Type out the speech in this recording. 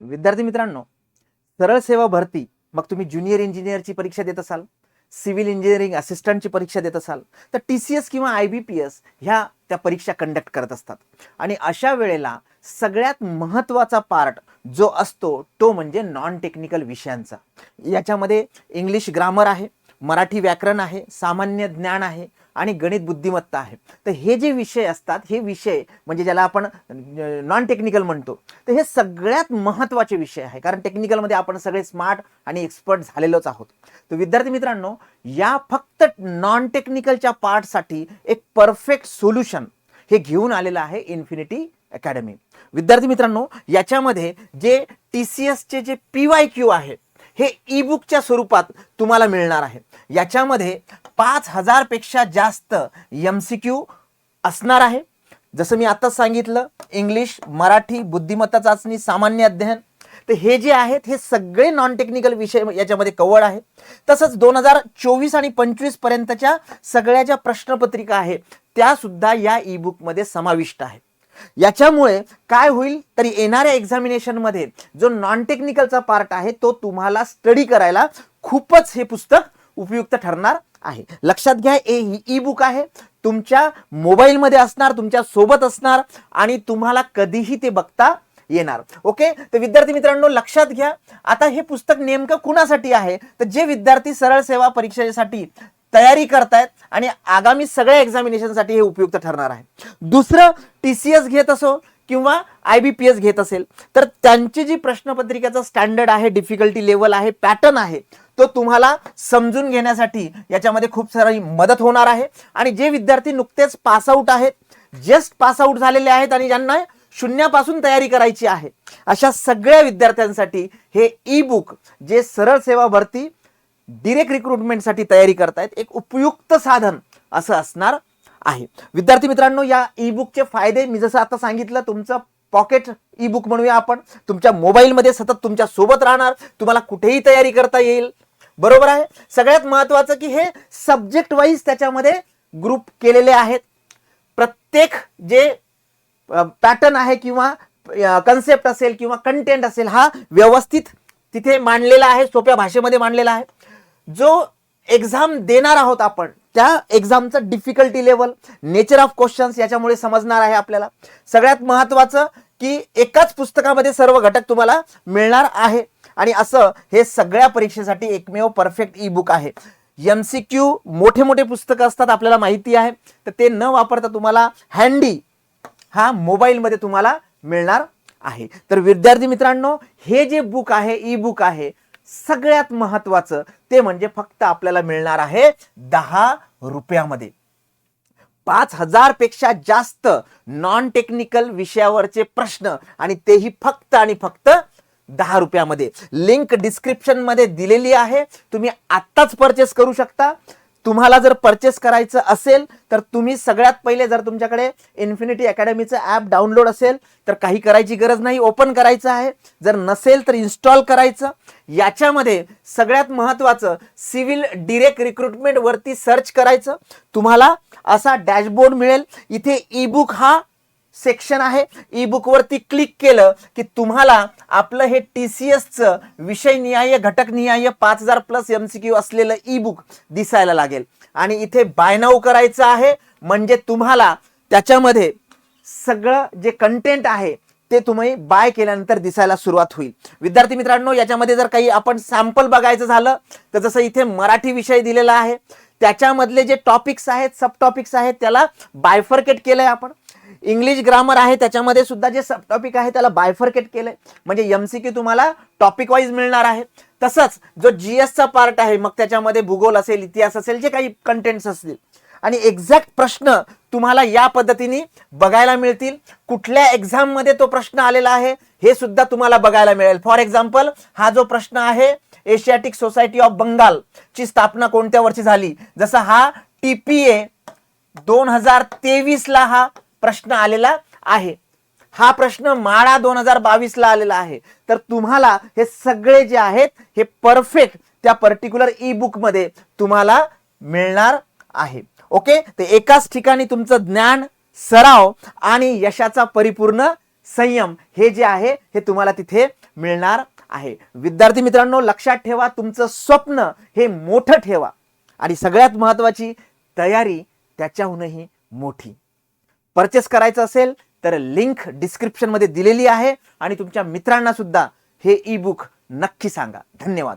विद्यार्थी मित्रांनो सरळ सेवा भरती मग तुम्ही ज्युनियर इंजिनियरची परीक्षा देत असाल सिव्हिल इंजिनिअरिंग असिस्टंटची परीक्षा देत असाल तर टी सी एस किंवा आय बी पी एस ह्या त्या परीक्षा कंडक्ट करत असतात. आणि अशा वेळेला सगळ्यात महत्त्वाचा पार्ट जो असतो तो म्हणजे नॉन टेक्निकल विषयांचा. याच्यामध्ये इंग्लिश ग्रामर आहे मराठी व्याकरण आहे सामान्य ज्ञान आहे आणि गणित बुद्धिमत्ता आहे. तर हे जे विषय असतात हे विषय म्हणजे ज्याला आपण नॉन टेक्निकल म्हणतो तर हे सगळ्यात महत्त्वाचे विषय आहे. कारण टेक्निकलमध्ये आपण सगळे स्मार्ट आणि एक्सपर्ट झालेलोच आहोत. तर विद्यार्थी मित्रांनो या फक्त नॉन टेक्निकलच्या पार्टसाठी एक परफेक्ट सोल्युशन हे घेऊन आलेलं आहे इन्फिनिटी अकॅडमी विद्यार्थी मित्रांनो याच्यामध्ये जे टी सी एसचे जे पी वाय क्यू आहे हे ई बुकच्या स्वरूपात तुम्हाला मिळणार आहे. याच्यामध्ये पाच हजारपेक्षा जास्त एम सी क्यू असणार आहे. जसं मी आत्ताच सांगितलं इंग्लिश मराठी बुद्धिमत्ता चाचणी सामान्य अध्ययन तर हे जे आहेत हे सगळे नॉन टेक्निकल विषय याच्यामध्ये कवड आहे. तसंच दोन हजार चोवीस आणि पंचवीस पर्यंतच्या सगळ्या ज्या प्रश्नपत्रिका आहेत त्या सुद्धा या ई बुकमध्ये समाविष्ट आहे याच्यामुळे काय होईल तरी येणाऱ्या एक्झामिनेशनमध्ये जो नॉन टेक्निकलचा पार्ट आहे तो तुम्हाला स्टडी करायला खूपच हे पुस्तक उपयुक्त ठरणार. आहे. लक्षात घ्या ए ई बुक आहे. तुमच्या मोबाईलमध्ये असणार तुमच्यासोबत असणार आणि तुम्हाला कधीही ते बघता येणार. ओके? तर विद्यार्थी मित्रांनो लक्षात घ्या. आता हे पुस्तक नेमकं कुणासाठी आहे? तर जे विद्यार्थी सरळ सेवा परीक्षेसाठी तयारी करतायत आणि आगामी सगळ्या एक्झामिनेशनसाठी हे उपयुक्त ठरणार आहे. दुसरं टी सी एस घेत असो किंवा आय बी पी एस घेत असेल तर त्यांची जी प्रश्नपत्रिकेचा स्टँडर्ड आहे डिफिकल्टी लेवल आहे पॅटर्न आहे तो तुम्हाला समजून घेण्यासाठी याच्यामध्ये खूप सारी मदत होणार आहे. आणि जे विद्यार्थी नुकतेच पासआउट आहेत जस्ट पासआउट झालेले आहेत आणि ज्यांना शून्यापासून तयारी करायची आहे अशा सगळ्या विद्यार्थ्यांसाठी हे ई बुक जे सरळ सेवा भरती डिरेक्ट रिक्रुटमेंटसाठी तयारी करतायत एक उपयुक्त साधन असं असणार आहे. विद्यार्थी मित्रांनो या ई बुकचे फायदे मी जसं आता सांगितलं तुमचं पॉकेट ई बुक म्हणूया आपण. तुमच्या मोबाईलमध्ये सतत तुमच्यासोबत राहणार तुम्हाला कुठेही तयारी करता येईल. बरोबर आहे? सगळ्यात महत्वाचं की हे सब्जेक्ट वाईज त्याच्यामध्ये ग्रुप केलेले आहेत. प्रत्येक जे पॅटर्न आहे किंवा कन्सेप्ट असेल किंवा कंटेंट असेल हा व्यवस्थित तिथे मांडलेला आहे सोप्या भाषेमध्ये मांडलेला आहे. जो एक्झाम देणार आहोत आपण त्या एक्झामचं difficulty level nature of questions याच्यामुळे समजणार आहे आपल्याला. सगळ्यात महत्वाचं की एकाच पुस्तकामध्ये सर्व घटक तुम्हाला मिळणार आहे. आणि असं हे सगळ्या परीक्षेसाठी एकमेव परफेक्ट ई बुक आहे. एम सी क्यू मोठे मोठे पुस्तकं असतात आपल्याला माहिती आहे. तर ते न वापरता तुम्हाला हँडी हा मोबाईलमध्ये तुम्हाला मिळणार आहे. तर विद्यार्थी मित्रांनो हे जे बुक आहे ई बुक आहे सगळ्यात महत्वाचं ते म्हणजे फक्त आपल्याला मिळणार आहे दहा रुपयामध्ये. पाच हजारपेक्षा जास्त नॉन टेक्निकल विषयावरचे प्रश्न आणि तेही फक्त आणि फक्त दहा रुपयामध्ये. लिंक डिस्क्रिप्शनमध्ये दिलेली आहे. तुम्ही आत्ताच परचेस करू शकता. तुम्हाला जर परचेस करायचं असेल तर तुम्ही सगळ्यात पहिले जर तुमच्याकडे इन्फिनिटी अकॅडमीचं ॲप डाउनलोड असेल तर काही करायची गरज नाही. ओपन करायचं आहे. जर नसेल तर इन्स्टॉल करायचं. याच्यामध्ये सगळ्यात महत्त्वाचं सिव्हिल डिरेक्ट रिक्रुटमेंट वरती सर्च करायचं. तुम्हाला असा डॅशबोर्ड मिळेल. इथे ई बुक हा सेक्शन आहे. ई बुकवरती क्लिक केलं की तुम्हाला आपलं हे टी सी एसचं विषयनिहाय घटकनिहाय पाच हजार प्लस एम सी क्यू असलेलं ई बुक दिसायला लागेल. आणि इथे बाय नाऊ करायचं आहे. म्हणजे तुम्हाला त्याच्यामध्ये सगळं जे कंटेंट आहे ते तुम्ही बाय केल्यानंतर दिसायला सुरुवात होईल. विद्यार्थी मित्रांनो याच्यामध्ये जर काही आपण सॅम्पल बघायचं झालं तर जसं इथे मराठी विषय दिलेला आहे त्याच्यामधले जे टॉपिक्स आहेत सब टॉपिक्स आहेत त्याला बायफर्केट आहे आपण. इंग्लिश ग्रामर आहे त्याच्यामध्ये सुद्धा जे सब टॉपिक आहे त्याला बायफर्केट केलंय. म्हणजे एम सी क्यू तुम्हाला टॉपिक वाईज मिळणार आहे. तसंच जो जी एसचा पार्ट आहे मग त्याच्यामध्ये भूगोल असेल इतिहास असेल जे काही कंटेंट्स असतील. आणि एक्झॅक्ट प्रश्न तुम्हाला या पद्धतीने बघायला मिळतील. कुठल्या एक्झाममध्ये तो प्रश्न आलेला आहे हे सुद्धा तुम्हाला बघायला मिळेल. फॉर एक्झाम्पल हा जो प्रश्न आहे एशियाटिक सोसायटी ऑफ बंगाल ची स्थापना कोणत्या वर्षी झाली? जसा हा टीपीए दोन हजार तेवीसला हा प्रश्न आलेला आहे. हा प्रश्न माळा दोन हजार बावीस ला आलेला आहे. तर तुम्हाला हे सगळे जे आहेत हे परफेक्ट त्या पर्टिक्युलर ई बुकमध्ये तुम्हाला मिळणार आहे. ओके तर एकाच ठिकाणी तुमचं ज्ञान सराव आणि यशाचा परिपूर्ण संयम हे जे आहे हे तुम्हाला तिथे मिळणार आहे. विद्यार्थी मित्रांनो लक्षात ठेवा तुमचं स्वप्न हे मोठं ठेवा. आणि सगळ्यात महत्वाची तयारी त्याच्याहूनही मोठी. परचेस करायचं असेल तर लिंक डिस्क्रिप्शनमध्ये दिलेली आहे आणि तुमच्या मित्रांना सुद्धा हे ई बुक नक्की सांगा. धन्यवाद.